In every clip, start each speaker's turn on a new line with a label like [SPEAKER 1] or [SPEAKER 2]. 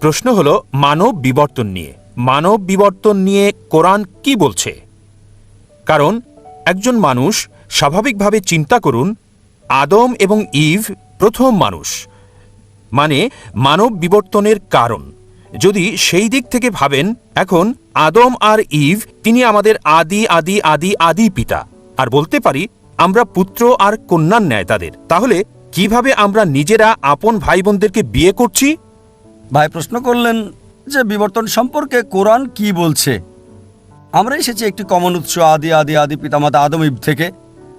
[SPEAKER 1] প্রশ্ন হলো, মানব বিবর্তন নিয়ে। মানব বিবর্তন নিয়ে কোরআন কি বলছে? কারণ, একজন মানুষ স্বাভাবিকভাবে চিন্তা করুন, আদম এবং ইভ প্রথম মানুষ। মানে মানব বিবর্তনের কারণ। যদি সেই দিক থেকে ভাবেন, এখন আদম আর ইভ তিনি আমাদের আদি আদি আদি আদি পিতা। আর বলতে পারি, আমরা পুত্র আর কন্যার ন্যায় তাদের। তাহলে, কীভাবে আমরা নিজেরা আপন ভাই বোনদেরকে বিয়ে করছি?
[SPEAKER 2] ভাই প্রশ্ন করলেন যে বিবর্তন সম্পর্কে কোরআন কি বলছে? আমরা এসেছি একটি কমন উৎস আদি আদি আদি পিতামাতা আদম ইব থেকে।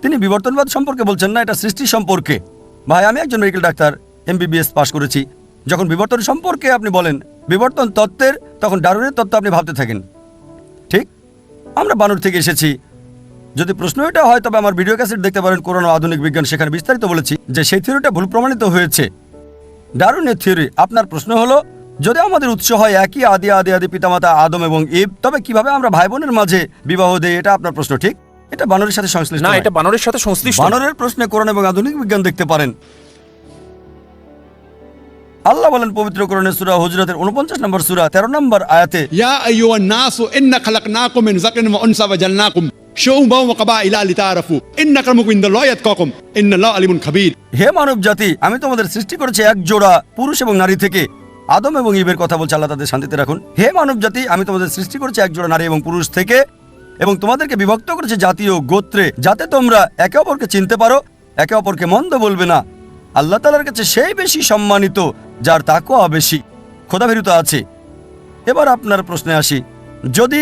[SPEAKER 2] তিনি বিবর্তনবাদ সম্পর্কে বলছেন না, এটা সৃষ্টি সম্পর্কে। ভাই, আমি একজন মেডিকেল ডাক্তার এমবিবিএস পাশ করেছি। যখন বিবর্তন সম্পর্কে আপনি বলেন, বিবর্তন তত্ত্বের, তখন ডারুনের তত্ত্ব আপনি ভাবতে থাকেন। ঠিক? আমরা বানর থেকে এসেছি। যদি প্রশ্ন এটা হয়, তবে আমার ভিডিও ক্যাসেট দেখতে পারেন, কোরআন আধুনিক বিজ্ঞান সেখানে বিস্তারিত বলেছি যে সেই থিওরিটা ভুল প্রমাণিত হয়েছে। দারুণ থিওরি আপনার প্রশ্ন হলো যদি আমাদের উৎস হয় একই আদি আদি আদি পিতামাতা আদম এবং ইব তবে কীভাবে আমরা ভাই বোনের মাঝে বিবাহ দেই? এটা আপনার প্রশ্ন ঠিক? এটা বানরের সাথে সংশ্লিষ্ট
[SPEAKER 1] না এটা বানরের সাথে সংশ্লিষ্ট।
[SPEAKER 2] বানরের প্রশ্নে কোরআন এবং আধুনিক বিজ্ঞান দেখতে পারেন। আল্লাহ বলেন পবিত্র কোরআনের সূরা হুজরাতের 49 নম্বর সূরা 13 নম্বর আয়াতে
[SPEAKER 3] ইয়া আইয়ুহান নাসু ইন্না খালাকনাকুম মিন যাকরিন ওয়া উনসা ওয়া জালনাকুম। সৌমাও কাবাইলা লিতারাফু ইন্নাকামুকুম ককম ইয়াতকাকুম ইন্নাল্লাহ আলিমুন খাবীর
[SPEAKER 2] হে মানব জাতি, আমি তোমাদের সৃষ্টি করেছি এক জোড়া পুরুষ এবং নারী থেকে। আদম এবং ইবের কথা বলছে আল্লাহ তাদের শান্তিতে রাখুন। হে মানব জাতি, আমি তোমাদের সৃষ্টি করেছি এক জোড়া নারী এবং পুরুষ থেকে এবং তোমাদেরকে বিভক্ত করেছে জাতীয় গোত্রে, যাতে তোমরা একে অপরকে চিনতে পারো, একে অপরকে মন্দ বলবে না। আল্লাহ তালার কাছে সেই বেশি সম্মানিত, যার তাকওয়া বেশি। খোদাভীরুতা আছে। এবার আপনার প্রশ্নে আসি। যদি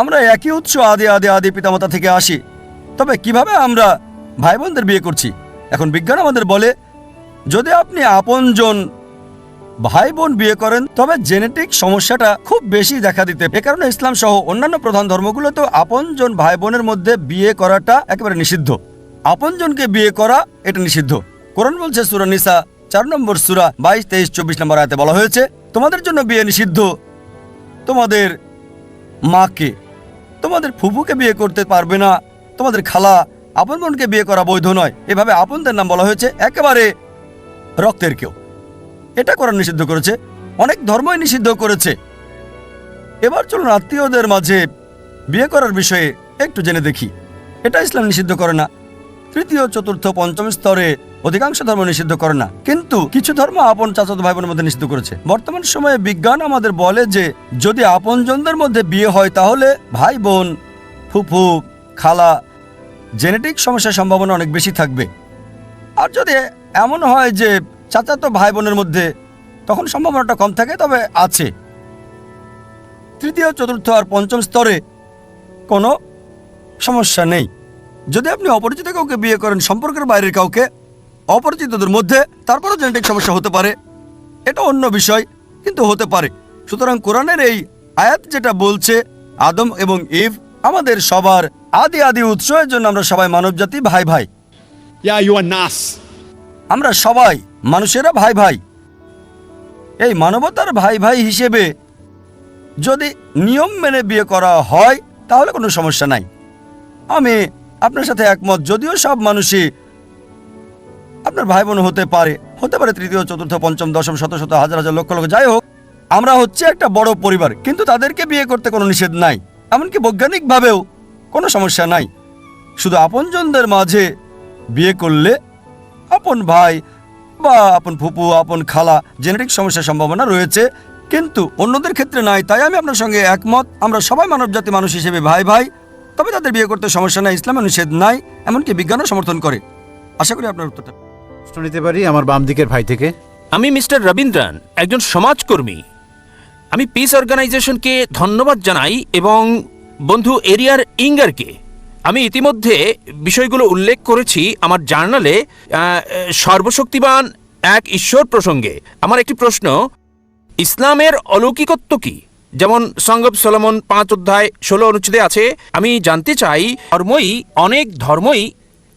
[SPEAKER 2] আমরা একই উৎস আদি আদি আদি পিতামাতা থেকে আসি। তবে কীভাবে আমরা ভাই বোনদের বিয়ে করছি? এখন বিজ্ঞান আমাদের বলে, যদি আপনি আপনজন ভাই বোন বিয়ে করেন, তবে জেনেটিক সমস্যাটা খুব বেশি দেখা দিতে এ কারণে ইসলাম সহ অন্যান্য প্রধান ধর্মগুলোতেও আপনজন ভাই বোনের মধ্যে বিয়ে করাটা একেবারে নিষিদ্ধ। আপনজনকে বিয়ে করা এটা নিষিদ্ধ। কোরআন বলছে সুরা নিসা, চার নম্বর সুরা, বাইশ, তেইশ, চব্বিশ নম্বর আয়তে বলা হয়েছে, তোমাদের জন্য বিয়ে নিষিদ্ধ। তোমাদের মাকে। তোমাদের ফুফুকে বিয়ে করতে পারবে না। তোমাদের খালা আপন বোনকে বিয়ে করা বৈধ নয়। এভাবে আপনদের নাম বলা হয়েছে একেবারে রক্তের কেউ। এটা করা নিষিদ্ধ করেছে। অনেক ধর্মই নিষিদ্ধ করেছে। এবার চলুন আত্মীয়দের মাঝে বিয়ে করার বিষয়ে একটু জেনে দেখি। এটা ইসলাম নিষিদ্ধ করে না। তৃতীয়, চতুর্থ, পঞ্চম স্তরে অধিকাংশ ধর্ম নিষিদ্ধ করে না। কিন্তু কিছু ধর্ম আপন চাচাতো ভাই বোনের মধ্যে নিষিদ্ধ করেছে। বর্তমান সময়ে বিজ্ঞান আমাদের বলে যে, যদি আপনজনদের মধ্যে বিয়ে হয়, তাহলে ভাই বোন ফুফু, খালা, জেনেটিক সমস্যার সম্ভাবনা অনেক বেশি থাকবে। আর যদি এমন হয় যে, চাচাতো ভাই বোনের মধ্যে তখন সম্ভাবনাটা কম থাকে, তবে আছে। তৃতীয়, চতুর্থ আর পঞ্চম স্তরে কোনো সমস্যা নেই। যদি আপনি অপরিচিত কাউকে বিয়ে করেন সম্পর্কের বাইরের কাউকে অপরিচিতদের মধ্যে তারপরও জেনেটিক সমস্যা হতে পারে। এটা অন্য বিষয় কিন্তু হতে পারে। সুতরাং কোরআনের এই আয়াত যেটা বলছে আদম এবং ইভ আমাদের সবার আদি আদি উৎসের জন্য আমরা সবাই মানবজাতি ভাই ভাই।
[SPEAKER 3] নাস
[SPEAKER 2] আমরা সবাই মানুষেরা ভাই ভাই। এই মানবতার ভাই ভাই হিসেবে যদি নিয়ম মেনে বিয়ে করা হয় তাহলে কোনো সমস্যা নাই। আমি আপনার সাথে একমত, যদিও সব মানুষই আপনার ভাই বোন হতে পারে। হতে পারে তৃতীয়, চতুর্থ, পঞ্চম, দশম, শত শত, হাজার হাজার, লক্ষ লক্ষ, যাই হোক, আমরা হচ্ছে একটা বড় পরিবার, কিন্তু তাদেরকে বিয়ে করতে কোনো নিষেধ নাই। এমনকি বৈজ্ঞানিকভাবেও কোনো সমস্যা নাই। শুধু আপনজনদের মাঝে বিয়ে করলে আপন ভাই বা আপন ফুপু, আপন খালা, জেনেটিক সমস্যার সম্ভাবনা রয়েছে, কিন্তু অন্যদের ক্ষেত্রে নাই। তাই আমি আপনার সঙ্গে একমত। আমরা সবাই মানবজাতি মানুষ হিসেবে ভাই ভাই। তবে তাদের বিয়ে করতে সমস্যা নাই ইসলামে নিষেধ নাই এমনকি বিজ্ঞানও সমর্থন করে। আশা করি আপনার উত্তরটা
[SPEAKER 4] প্রশ্ন নিতে পারি আমার বাম দিকের ভাই থেকে।
[SPEAKER 1] আমি মিস্টার রবীন্দ্রন একজন সমাজকর্মী। আমি পিস অর্গানাইজেশনকে ধন্যবাদ জানাই এবং বন্ধু এরিয়ার ইঙ্গারকে। আমি ইতিমধ্যে বিষয়গুলো উল্লেখ করেছি আমার জার্নালে আহ, সর্বশক্তিমান এক ঈশ্বর প্রসঙ্গে। আমার একটি প্রশ্ন ইসলামের অলৌকিকত্ব কি? যেমন সঙ্গব সলমন পাঁচ অধ্যায় ষোলো অনুচ্ছেদে আছে আমি জানতে চাই ধর্মই অনেক ধর্মই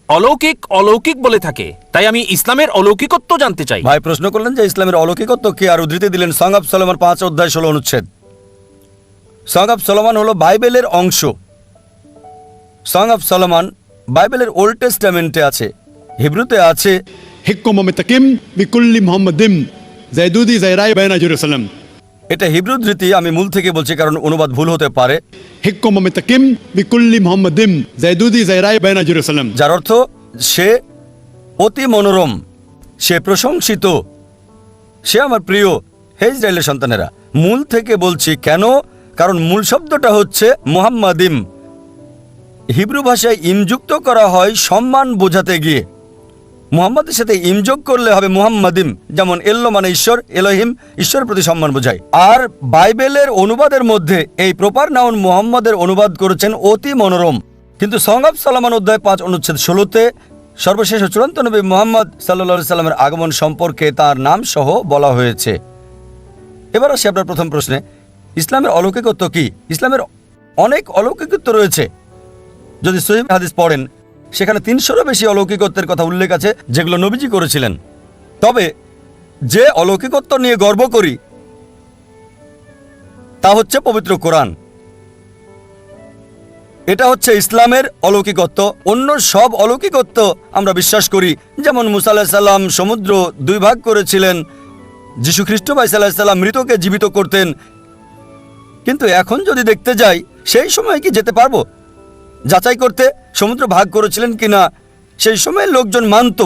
[SPEAKER 1] অলৌকিক অলৌকিক বলে থাকে। তাই আমি ইসলামের অলৌকিকত্ব জানতে চাই।
[SPEAKER 2] ভাই প্রশ্ন করলেন যে ইসলামের অলৌকিকত্ব কে? আর উদ্ধৃতি দিলেন সঙ্গব সলমন পাঁচ অধ্যায় ষোলো অনুচ্ছেদ। সঙ্গব সলমন হলো বাইবেলের অংশ। সং অফ সলমান বাইবেলের ওল্ড টেস্টামেন্টে আছে হিব্রুতে আছে
[SPEAKER 3] হিকুম তাকিম বিকুল্লি মোহাম্মদিম জাইদুদি জাইরাই বাইনা জেরুসালাম।
[SPEAKER 2] এটা হিব্রু রীতি আমি মূল থেকে বলছি কারণ অনুবাদ ভুল হতে পারে। যার অর্থ সে অতি মনোরম সে প্রশংসিত সে আমার প্রিয়। হে ইসরায়েলের সন্তানেরা মূল থেকে বলছি কেন? কারণ মূল শব্দটা হচ্ছে মোহাম্মদিম হিব্রু ভাষায় ইমযুক্ত করা হয় সম্মান বোঝাতে গিয়ে। মুহাম্মাদের সাথে ইমযোগ করলে হবে মুহাম্মাদিম। যেমন, এল্লো মানে ঈশ্বর, এলোহিম ঈশ্বরের প্রতি সম্মান বোঝায়। আর বাইবেলের অনুবাদের মধ্যে এই প্রপার নাউন মুহাম্মাদের অনুবাদ করেছেন অতি মনোরম। কিন্তু সং সালামান অধ্যায় পাঁচ, অনুচ্ছেদ ষোলোতে সর্বশেষ চূড়ান্ত নবী মোহাম্মদ সাল্লা সাল্লামের আগমন সম্পর্কে তার নাম সহ বলা হয়েছে। এবার আসি আপনার প্রথম প্রশ্নে। ইসলামের অলৌকিকত্ব কি? ইসলামের অনেক অলৌকিকত্ব রয়েছে। যদি সহিহ হাদিস পড়েন সেখানে তিনশোরও বেশি অলৌকিকত্বের কথা উল্লেখ আছে, যেগুলো নবীজি করেছিলেন। তবে যে অলৌকিকত্ব নিয়ে গর্ব করি, তা হচ্ছে পবিত্র কোরআন। এটা হচ্ছে ইসলামের অলৌকিকত্ব। অন্য সব অলৌকিকত্ব আমরা বিশ্বাস করি, যেমন মুসা আলাহিসাল্লাম সাল্লাম সমুদ্র দুই ভাগ করেছিলেন যীশু খ্রিস্ট ভাই সাল্লাহ সাল্লাম মৃতকে জীবিত করতেন। কিন্তু এখন যদি দেখতে যাই, সেই সময় কি যেতে পারব? যাচাই করতে সমুদ্র ভাগ করেছিলেন কিনা, সেই সময় লোকজন মানত।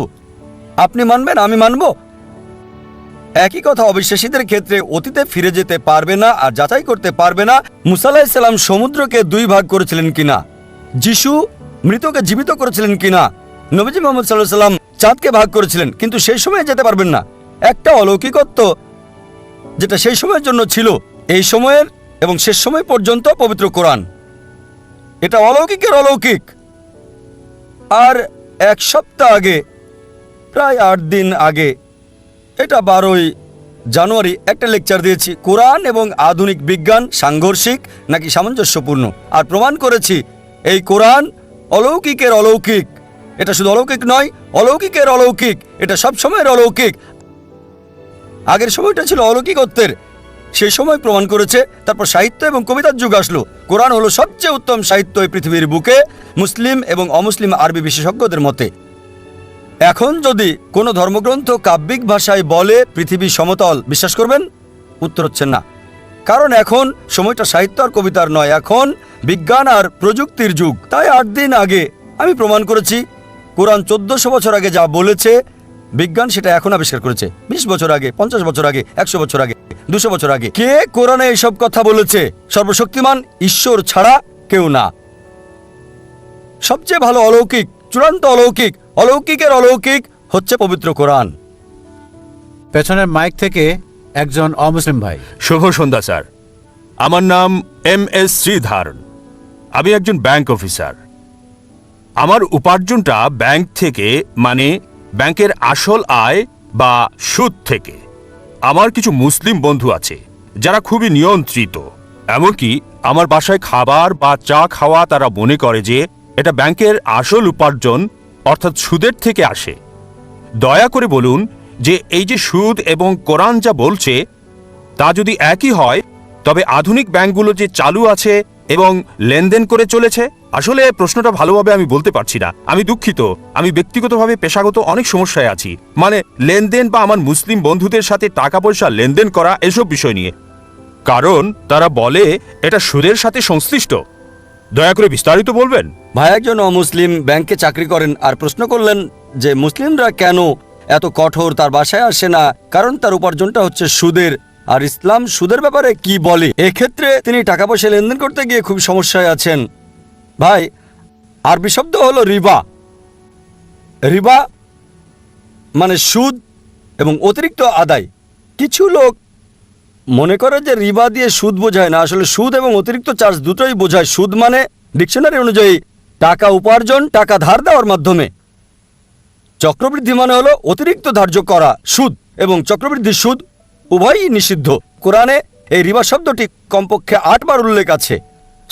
[SPEAKER 2] আপনি মানবেন, আমি মানব। একই কথা অবিশ্বাসীদের ক্ষেত্রে অতীতে ফিরে যেতে পারবে না আর যাচাই করতে পারবে না মুসাল্লাহ সাল্লাম সমুদ্রকে দুই ভাগ করেছিলেন কিনা, যিশু মৃতকে জীবিত করেছিলেন কিনা, নবীজি মোহাম্মদ সাল্লাহ সাল্লাম চাঁদকে ভাগ করেছিলেন, কিন্তু সেই সময় যেতে পারবেন না। একটা অলৌকিকত্ব যেটা সেই সময়ের জন্য ছিল, এই সময়ের এবং শেষ সময় পর্যন্ত পবিত্র কোরআন। এটা অলৌকিকের অলৌকিক। আর এক সপ্তাহ আগে, প্রায় আট দিন আগে, এটা বারোই জানুয়ারি একটা লেকচার দিয়েছি। কোরআন এবং আধুনিক বিজ্ঞান সাংঘর্ষিক নাকি সামঞ্জস্যপূর্ণ? আর প্রমাণ করেছি, এই কোরআন অলৌকিকের অলৌকিক। এটা শুধু অলৌকিক নয়, অলৌকিকের অলৌকিক। এটা সব সময়ের অলৌকিক। আগের সময়টা ছিল অলৌকিকত্বের। সেই সময় প্রমাণ করেছে, তারপর সাহিত্য এবং কবিতার যুগ আসলো। কোরআন হলো সবচেয়ে উত্তম সাহিত্য এই পৃথিবীর বুকে, মুসলিম এবং অমুসলিম আরবি বিশেষজ্ঞদের মতে। এখন যদি কোনো ধর্মগ্রন্থ কাব্যিক ভাষায় বলে পৃথিবী সমতল, বিশ্বাস করবেন? উত্তর হচ্ছে না। কারণ এখন সময়টা সাহিত্য আর কবিতার নয়, এখন বিজ্ঞান আর প্রযুক্তির যুগ। তাই আট দিন আগে আমি প্রমাণ করেছি, কোরআন চোদ্দশো বছর আগে যা বলেছে বিজ্ঞান সেটা এখন আবিষ্কার করেছে। বিশ বছর আগে পঞ্চাশ বছর আগে একশো বছর আগে দুশো বছর আগে। কে কোরআনে এইসব কথা বলেছে? সর্বশক্তিমান ঈশ্বর ছাড়া কেউ না। সবচেয়ে ভালো অলৌকিক চূড়ান্ত অলৌকিক অলৌকিকের অলৌকিক হচ্ছে পবিত্র কোরআন।
[SPEAKER 4] পেছনের মাইক থেকে একজন অমুসলিম ভাই।
[SPEAKER 1] শুভ সন্ধ্যা স্যার। আমার নাম এম এস শ্রীধারণ। আমি একজন ব্যাংক অফিসার। আমার উপার্জনটা ব্যাংক থেকে মানে ব্যাংকের আসল আয় বা সুদ থেকে। আমার কিছু মুসলিম বন্ধু আছে, যারা খুবই নিয়ন্ত্রিত। এমনকি আমার বাসায় খাবার বা চা খাওয়া তারা মনে করে যে, এটা ব্যাংকের আসল উপার্জন, অর্থাৎ সুদের থেকে আসে। দয়া করে বলুন যে, এই যে সুদ এবং কোরআন যা বলছে, তা যদি একই হয়, তবে আধুনিক ব্যাংকগুলো যে চালু আছে এবং লেনদেন করে চলেছে? আসলে প্রশ্নটা ভালোভাবে আমি বলতে পারছি না। আমি দুঃখিত। আমি ব্যক্তিগতভাবে পেশাগত অনেক সমস্যায় আছি। মানে লেনদেন বা আমার মুসলিম বন্ধুদের সাথে টাকা পয়সা লেনদেন করা এসব বিষয় নিয়ে। কারণ তারা বলে, এটা সুদের সাথে সংশ্লিষ্ট। দয়া করে বিস্তারিত বলবেন?
[SPEAKER 2] ভাই, একজন অমুসলিম ব্যাংকে চাকরি করেন আর প্রশ্ন করলেন যে, মুসলিমরা কেন এত কঠোর? তার বাসায় আসে না। কারণ তার উপার্জনটা হচ্ছে সুদের। আর ইসলাম সুদের ব্যাপারে কি বলে? এক্ষেত্রে তিনি টাকা পয়সা লেনদেন করতে গিয়ে খুব সমস্যায় আছেন। ভাই, আরবি শব্দ হলো রিবা। রিবা মানে সুদ এবং অতিরিক্ত আদায়। কিছু লোক মনে করে যে রিবা দিয়ে সুদ বোঝায় না। আসলে সুদ এবং অতিরিক্ত চার্জ দুটোই বোঝায়। সুদ মানে ডিকশনারি অনুযায়ী টাকা উপার্জন, টাকা ধার দেওয়ার মাধ্যমে। চক্রবৃদ্ধি মানে হলো অতিরিক্ত ধার্য করা, সুদ এবং চক্রবৃদ্ধি সুদ উভয়ই নিষিদ্ধ। কোরআনে এই রিবা শব্দটি কমপক্ষে আটবার উল্লেখ আছে।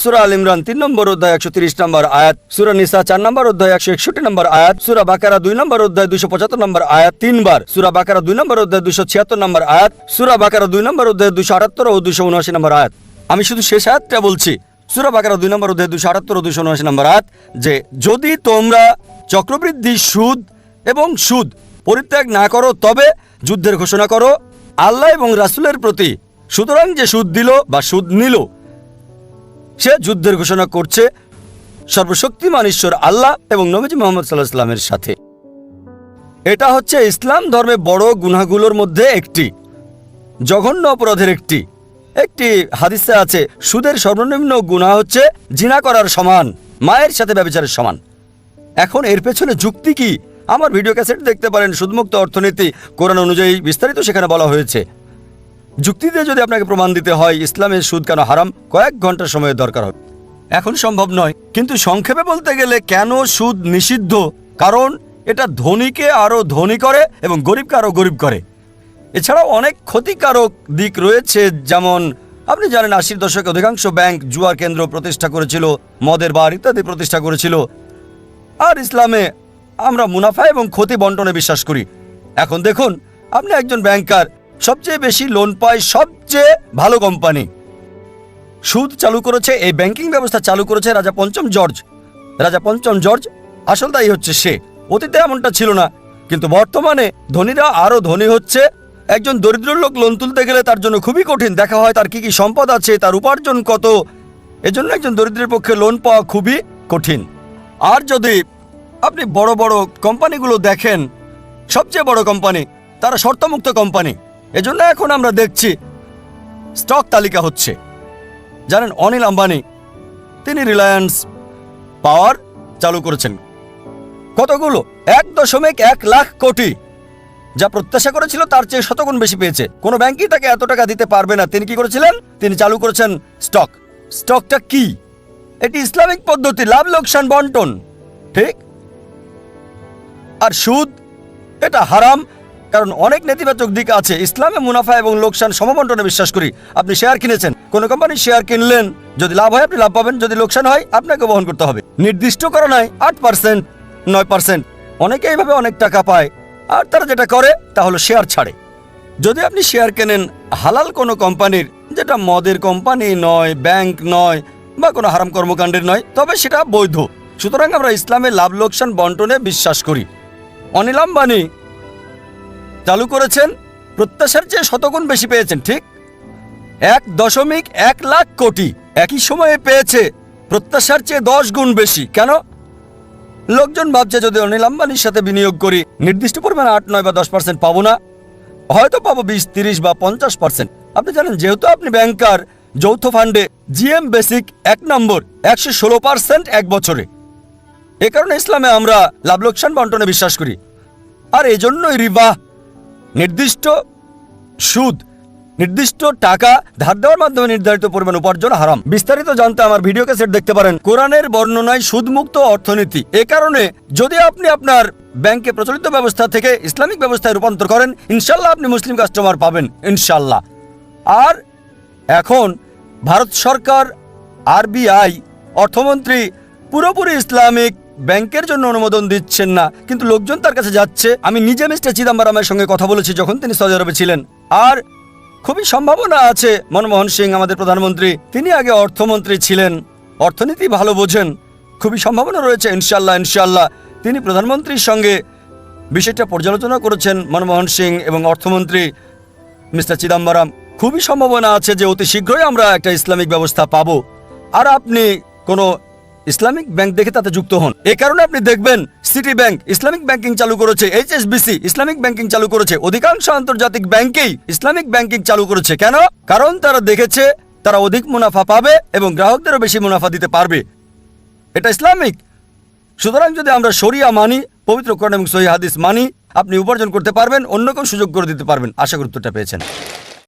[SPEAKER 2] সুরা আল ইমরান তিন নম্বর অধ্যায় একশো তিরিশ নম্বর আয়াত, সুরা নিসা চার নম্বর অধ্যায় একশো একষট্টি নম্বর আয়াত, সুরা বাকারা দুই নম্বর অধ্যায় দুশো পঁচাত্তর নম্বর আয়াত তিনবার, সুরা বাকারা দুই নম্বর অধ্যায় দুশো ছিয়াত্তর নম্বর আয়াত, সুরা বাকারা দুই নম্বর অধ্যায় দুশো আটাত্তর ও দুশো উনআশি নম্বর আয়াত। আমি শুধু শেষ আয়াতটা বলছি, সুরা বাকারা দুই নম্বর অধ্যায় দুশো আটাত্তর ও দুশো উনআশি নম্বর আয়াত, যে যদি তোমরা চক্রবৃদ্ধি সুদ এবং সুদ পরিত্যাগ না করো, তবে যুদ্ধের ঘোষণা করো, আল্লাহ এবং রাসূলের প্রতি সুতরাং যে সুদ দিল বা সুদ নিল সে যুদ্ধের ঘোষণা করছে সর্বশক্তিমান ঈশ্বর আল্লাহ এবং নবীজি মোহাম্মদ সাল্লাহ ইসলামের সাথে। এটা হচ্ছে ইসলাম ধর্মে বড় গুনাহগুলোর মধ্যে একটি, জঘন্য অপরাধের একটি। একটি হাদিসে আছে, সুদের সর্বনিম্ন গুনাহ হচ্ছে জিনা করার সমান, মায়ের সাথে ব্যবচারের সমান। এখন এর পেছনে যুক্তি কি? আমার ভিডিও ক্যাসেট দেখতে পারেন, সুদমুক্ত অর্থনীতি, কোরআন অনুযায়ী বিস্তারিত সেখানে বলা হয়েছে। যুক্তি দিয়ে যদি আপনাকে প্রমাণ দিতে হয়, ইসলামের সুদ কেন হারাম? কয়েক ঘণ্টা সময়ের দরকার হবে। এখন সম্ভব নয়। কিন্তু সংক্ষেপে বলতে গেলে কেন সুদ নিষিদ্ধ? কারণ এটা ধনীকে আরও ধনী করে এবং গরিবকে আরও গরিব করে। এছাড়াও অনেক ক্ষতিকারক দিক রয়েছে। যেমন, আপনি জানেন আশির দশকে অধিকাংশ ব্যাংক জুয়ার কেন্দ্র প্রতিষ্ঠা করেছিল, মদের বার ইত্যাদি প্রতিষ্ঠা করেছিল। আর ইসলামে আমরা মুনাফা এবং ক্ষতি বন্টনে বিশ্বাস করি। এখন দেখুন, আপনি একজন ব্যাংকার সবচেয়ে বেশি লোন পায় সবচেয়ে ভালো কোম্পানি সুদ চালু করেছে, এই ব্যাংকিং ব্যবস্থা চালু করেছে রাজা পঞ্চম জর্জ। রাজা পঞ্চম জর্জ, আসল দায়ী হচ্ছে সে। অতীতে এমনটা ছিল না, কিন্তু বর্তমানে ধনীরা আরও ধনী হচ্ছে। একজন দরিদ্র লোক লোন তুলতে গেলে তার জন্য খুবই কঠিন, দেখা হয় তার কি কি সম্পদ আছে, তার উপার্জন কত। এজন্য একজন দরিদ্রের পক্ষে লোন পাওয়া খুবই কঠিন। আর যদি আপনি বড় বড় কোম্পানিগুলো দেখেন, সবচেয়ে বড় কোম্পানি তারা শর্তমুক্ত কোম্পানি এজন্য এখন আমরা দেখছি স্টক তালিকা হচ্ছে। জানেন অনিল আম্বানি, তিনি রিলায়েন্স পাওয়ার চালু করেছেন। কতগুলো? এক দশমিক এক লাখ কোটি। যা প্রত্যাশা করেছিল তার চেয়ে শতগুণ বেশি পেয়েছে। কোনো ব্যাংকই তাকে এত টাকা দিতে পারবে না। তিনি কি করেছিলেন? তিনি চালু করেছেন স্টক। স্টকটা কি? এটি ইসলামিক পদ্ধতি, লাভ লোকসান বন্টন। ঠিক? আর সুদ? এটা হারাম। কারণ অনেক নেতিবাচক দিক আছে। ইসলামে মুনাফা এবং লোকসান সমবন্টনে বিশ্বাস করি। আপনি শেয়ার কিনেছেন। কোন কোম্পানির শেয়ার কিনলেন। যদি লাভ হয়, আপনি লাভ পাবেন। যদি লোকসান হয়, আপনাকে বহন করতে হবে। নির্দিষ্ট করা নাই আট পার্সেন্ট, নয় পার্সেন্ট। অনেকে এইভাবে অনেক টাকা পায়। আর তারা যেটা করে, তা হলো শেয়ার ছাড়ে। যদি আপনি শেয়ার কেনেন, হালাল কোনো কোম্পানির, যেটা মদের কোম্পানি নয়, ব্যাংক নয়, বা কোনো হারাম কর্মকাণ্ডের নয়, তবে সেটা বৈধ। সুতরাং আমরা ইসলামে লাভ লোকসান বন্টনে বিশ্বাস করি। অনিল আম্বানি চালু করেছেন, প্রত্যাশার চেয়ে শতগুণ বেশি পেয়েছেন, ঠিক? এক দশমিক এক লাখ কোটি একই সময়ে পেয়েছে, প্রত্যাশার চেয়ে দশ গুণ বেশি, কেন? লোকজন ভাবছে, যদি অনিল আম্বানির সাথে বিনিয়োগ করি, নির্দিষ্ট পরিমাণে আট, নয় বা দশ পার্সেন্ট পাবো না। হয়তো পাবো বিশ, তিরিশ বা পঞ্চাশ পার্সেন্ট। আপনি জানেন, যেহেতু আপনি ব্যাংকার, যৌথ ফান্ডে জিএম বেসিক এক নম্বর, একশো ষোলো পার্সেন্ট এক বছরে। এ কারণে ইসলামে আমরা লাভ লোকসান বন্টনে বিশ্বাস করি। আর এজন্যই রিবা নির্দিষ্ট সুদ, নির্দিষ্ট টাকা ধার দেওয়ার মাধ্যমে নির্ধারিত পরিমাণ উপার্জন হারাম। বিস্তারিত জানতে আমার ভিডিও ক্যাসেট দেখতে পারেন। কোরআনের বর্ণনায় সুদমুক্ত অর্থনীতি। এ কারণে যদি আপনি আপনার ব্যাংকে প্রচলিত ব্যবস্থা থেকে ইসলামিক ব্যবস্থায় রূপান্তর করেন, ইনশাল্লাহ আপনি মুসলিম কাস্টমার পাবেন, ইনশাল্লাহ। আর এখন ভারত সরকার, আরবিআই, অর্থমন্ত্রী পুরোপুরি ইসলামিক ব্যাংকের জন্য অনুমোদন দিচ্ছেন না, কিন্তু লোকজন তার কাছে যাচ্ছে। আমি নিজে মিস্টার চিদাম্বরমের সঙ্গে কথা বলেছি যখন তিনি সৌদি আরবে ছিলেন। আর খুবই সম্ভাবনা আছে, মনমোহন সিং, আমাদের প্রধানমন্ত্রী, তিনি আগে অর্থমন্ত্রী ছিলেন। অর্থনীতি ভালো বোঝেন, খুবই সম্ভাবনা রয়েছে ইনশাল্লাহ ইনশাল্লাহ তিনি প্রধানমন্ত্রীর সঙ্গে বিষয়টা পর্যালোচনা করেছেন, মনমোহন সিং এবং অর্থমন্ত্রী মিস্টার চিদাম্বরম। খুবই সম্ভাবনা আছে যে অতি শীঘ্রই আমরা একটা ইসলামিক ব্যবস্থা পাবো। আর আপনি কোনো ইসলামিক ব্যাংক দেখে তাতে যুক্ত হন। এ কারণে আপনি দেখবেন সিটি ব্যাংক ইসলামিক ব্যাংকিং চালু করেছে, এইচএসবিসি ইসলামিক ব্যাংকিং চালু করেছে। অধিকাংশ আন্তর্জাতিক ব্যাংকেই ইসলামিক ব্যাংকিং চালু করেছে। কেন? কারণ তারা দেখেছে তারা অধিক মুনাফা পাবে এবং গ্রাহকদেরও বেশি মুনাফা দিতে পারবে। এটা ইসলামিক। সুতরাং যদি আমরা শরিয়া মানি, পবিত্র কোরআন এবং সহি হাদিস মানি, আপনি উপার্জন করতে পারবেন, অন্য কেউ সুযোগ করে দিতে পারবেন। আশা গুরুত্বটা পেয়েছেন।